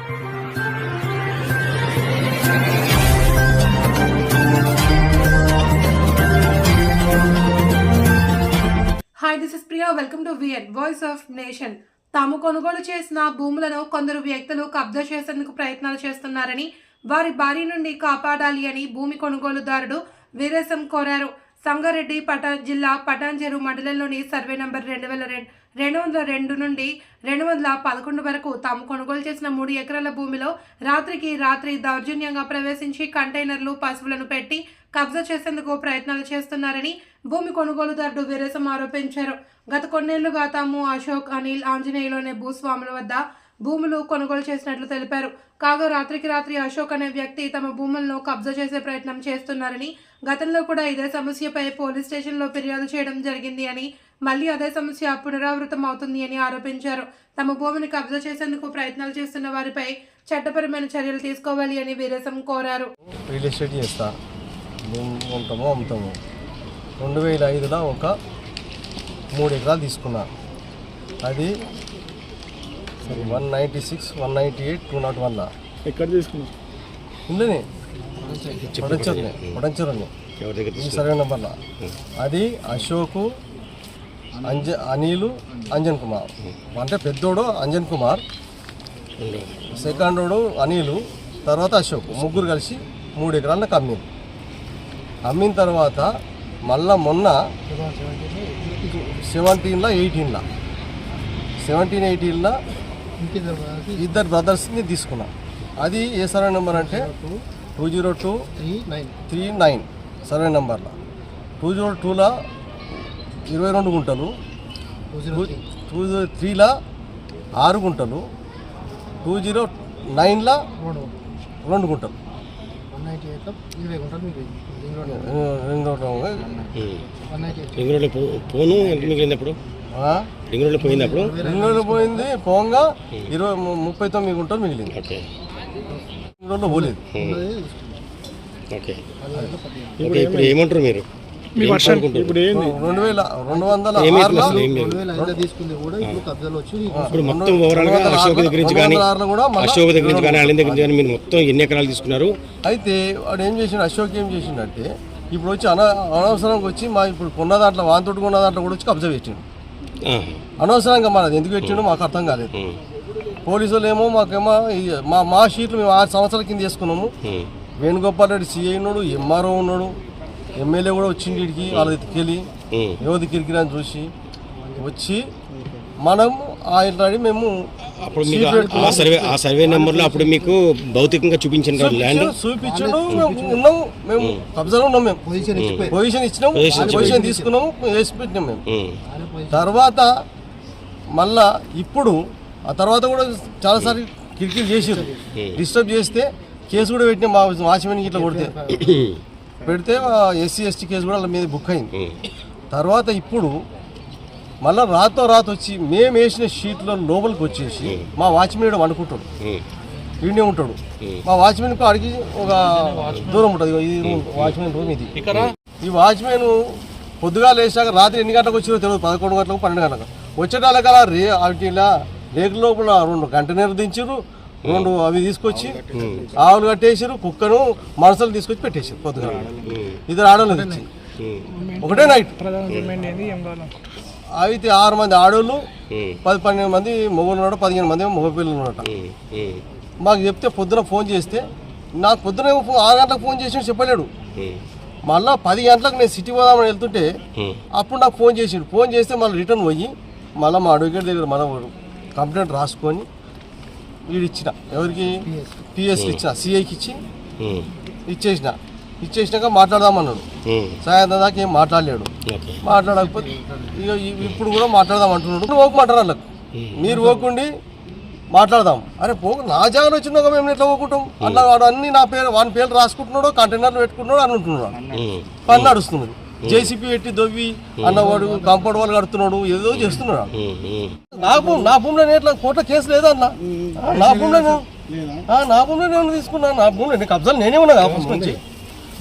Hi this is Priya welcome to V N voice of nation తాము కొనుగోలు చేసిన భూములను కొందరు వ్యక్తులు కబ్జా చేసేందుకు ప్రయత్నాలు చేస్తున్నారని వారి భారీ నుండి కాపాడాలి అని భూమి కొనుగోలుదారుడు వీరేశం కోరారు. సంగారెడ్డి పటా జిల్లా పటాన్చెరు మండలంలోని సర్వే నంబర్ రెండు వేల రెండు వందల రెండు నుండి రెండు వందల పదకొండు వరకు తాము కొనుగోలు చేసిన మూడు ఎకరాల భూమిలో రాత్రికి రాత్రి దౌర్జన్యంగా ప్రవేశించి కంటైనర్లు పశువులను పెట్టి కబ్జా చేసేందుకు ప్రయత్నాలు చేస్తున్నారని భూమి కొనుగోలుదారుడు వీరేశం ఆరోపించారు. గత కొన్నేళ్ళుగా తాము అశోక్ అనిల్ ఆంజనేయులు అనే భూస్వాముల వద్ద భూములు కొనుగోలు చేసినట్లు తెలిపారు. కాగా రాత్రికి రాత్రి అశోక్ అనే వ్యక్తి తమ భూములను కబ్జా చేసే ప్రయత్నం చేస్తున్నారని గతంలో కూడా ఇదే సమస్యపై పోలీస్ స్టేషన్లో ఫిర్యాదు చేయడం జరిగింది అని మళ్ళీ అదే సమస్య పునరావృతం అవుతుంది అని ఆరోపించారు. తమ భూమిని కబ్జా చేసేందుకు ప్రయత్నాలు చేస్తున్న వారిపై చట్టపరమైన చర్యలు తీసుకోవాలి అని వీరేశం కోరారు. రియల్ ఎస్టేట్ చేస్తా. ఉంటాము అమ్ముతాము. రెండు వేల ఐదులో ఒక మూడు ఎకరాలు తీసుకున్నా. అది one ninety six one ninety eight two nought వన్లో ఎక్కడ తీసుకున్నావు? ఇందులోనే పొడంచర్నే పొడంచర్ని ఈ సర్వే నెంబర్లో. అది అశోకు అంజ అనిలు అంజన్ కుమార్. అంటే పెద్దోడు అంజన్ కుమార్ సెకండోడు అనిలు తర్వాత అశోక్. ముగ్గురు కలిసి మూడు ఎకరాలకు అమ్మింది అమ్మిన తర్వాత మళ్ళా మొన్న సెవెంటీన్లో ఎయిటీన్లో. సెవెంటీన్ ఎయిటీన్లో ఇద్దరు బ్రదర్స్ని తీసుకున్నా అది ఏ సర్వే నెంబర్ అంటే two zero two three nine survey నెంబర్లో టూ జీరో టూలో ఇరవై రెండు గుంటలు టూ జీరో త్రీలో ఆరు గుంటలు టూ జీరో నైన్లో రెండు గుంటలు. రింగ్ పోను ఎంత రోడ్లో పోయింది అప్పుడు? పోయింది పోగా ఇరవై ము- ముప్పై తొమ్మిది గుంటలు మిగిలింది. ఓకే. పోలేదు. ఓకే. ఓకే ఇప్పుడు ఏమంటారు మీరు? మీ ఏం వర్షం కోరుకుంటారు? ఇప్పుడు ఏంది? రెండు వేల రెండు వందల ఇప్పుడు మొత్తం ఓవరాల్గా వందల అశోక్ దగ్గర నుంచి రెండు కానీ అశోక్ దగ్గర నుంచి కానీ అల్లిన దగ్గర నుంచి కానీ మీరు మొత్తం ఎన్ని ఎకరాలు తీసుకున్నారు? అయితే వాడు ఏం చేసిండు అశోక్ ఏం చేసిండంటే ఇప్పుడు వచ్చి అన అనవసరంగా వచ్చి మా ఇప్పుడు కొన్న దాంట్లో వాంతోటి కొన్న దాంట్లో కూడా వచ్చి కబ్జా పెట్టిండు. అనవసరంగా మనది. ఎందుకు పెట్టిండో మాకు అర్థం కాలేదు. ఉమ్. పోలీసు వాళ్ళు ఏమో మాకేమో మా మా షీట్లు మేము ఆరు సంవత్సరాల కింద చేసుకున్నాము. వేణుగోపాల్ రెడ్డి సిఐ ఉన్నాడు ఎంఆర్ఓ ఉన్నాడు ఎమ్మెల్యే కూడా వచ్చింది వీడికి వాళ్ళ దగ్గరికి ఉమ్. యువతి కిరికిరాని చూసి వచ్చి మనం ఆల్రెడీ మేము అప్పుడు మీకు ఆ- సర్వే ఆ సర్వే నెంబర్లో అప్పుడు మీకు భౌతికంగా చూపించిన కదా ల్యాండ్? చూపించడు మేము ఉన్నాము మేము కబ్జాలో ఉన్నాం మేము. పొజిషన్ ఇచ్చిపోయి పొజిషన్ ఇచ్చినాము తీసుకున్నాము వేసి పెట్టినాం మేము. తర్వాత మళ్ళా ఇప్పుడు ఆ తర్వాత కూడా చాలాసార్లు కిరికిరి చేసారు డిస్టర్బ్ చేస్తే కేసు కూడా పెట్టినాం మా వాచ్మెన్ ఇట్లా కొడితే. పెడితే ఎస్సీ ఎస్టీ కేసు కూడా వాళ్ళ మీద బుక్ అయింది. తర్వాత ఇప్పుడు మళ్ళా రాతో రాత వచ్చి మేము వేసిన షీట్లో లోపలికి వచ్చేసి మా వాచ్మెన్ వండుకుంటాడు. ఈడనే ఉంటాడు. మా వాచ్మెన్ అడిగి ఒక దూరం ఉంటుంది. ఇది రూమ్ వాచ్మెన్ రూమ్ ఇది. ఈ వాచ్మెన్ పొద్దుగా లేచాక రాత్రి ఎన్ని గంటలకు వచ్చిందో తెలియదు. పదకొండు గంటలకు పన్నెండు గంటలకు. వచ్చేటాలకల్లా రే ఇలా రేకు లోపల రెండు కంటైనర్ దించారు రెండు అవి తీసుకొచ్చి ఆవులు కట్టేసారు కుక్కను మనసులు తీసుకొచ్చి పెట్టేసారు పొద్దుగా. ఇద్దరు ఆడవాళ్ళు తెచ్చి ఒకటే నైట్ అయితే ఆరు మంది ఆడవాళ్ళు పది పన్నెండు మంది మొగలు ఉన్నాడు పదిహేను మంది మగపిల్లలు ఉన్నట మాకు చెప్తే పొద్దున ఫోన్ చేస్తే నాకు పొద్దున ఆరు గంటలకు ఫోన్ చేసి చెప్పలేడు. మళ్ళా పది గంటలకు నేను సిటీ పోదామని వెళ్తుంటే. అప్పుడు నాకు ఫోన్ చేసిండు. ఫోన్ చేస్తే మళ్ళీ రిటర్న్ పోయి మళ్ళీ మా అడ్వకేట్ దగ్గర మన కంప్లైంట్ రాసుకొని వీడు ఇచ్చిన. ఎవరికి? పిఎస్కి ఇచ్చిన. సిఐకి ఇచ్చి. ఇచ్చేసిన. ఇచ్చేసినాక మాట్లాడదామన్నాడు. సాయంత్రం దాకా ఏం మాట్లాడలేడు. మాట్లాడకపోతే ఇప్పుడు కూడా మాట్లాడదాం అంటున్నాడు నువ్వు ఓకమంటారు వాళ్ళకు మీరు ఓకుండి మాట్లాడదాం. అరే పో నా జాగ్రత్త వచ్చిందో మేము ఎట్లా ఓకుంటాం అన్న వాడు అన్ని నా పేరు వాని పేరు రాసుకుంటున్నాడు కంటైనర్లు పెట్టుకుంటున్నాడు అని ఉంటున్నాడు ఉమ్. పని నడుస్తున్నది. జేసీపీ పెట్టి దొవ్వి అన్నవాడు కాంపౌండ్ వాళ్ళు కడుతున్నాడు ఏదో చేస్తున్నాడు. నా భూమి నా భూమిలో నేను ఎట్లా కోర్టులో కేసు లేదన్న ఆ, నా భూమిలో నా భూమిలో నేను తీసుకున్నా? నా భూమిలో నేను కబ్జాలు? నేనే ఉన్నా ఫస్ట్ నుంచి.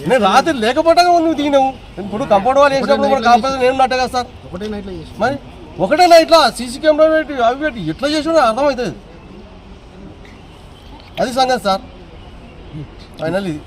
నేను రాత్రి లేకపోతే నువ్వు దిగినావు ఇప్పుడు కంపౌండ్ వాళ్ళు వేసినప్పుడు కూడా కాకపోతే నేను ఉన్నట్టే కదా సార్. ఒకటే నైట్లో చేసి మరి ఒకటే ఇట్లా సీసీ కెమెరా పెట్టి అవి పెట్టి ఎట్లా చేసినా అర్థమవుతుంది అది సంగతి సార్. ఫైనల్ ఇది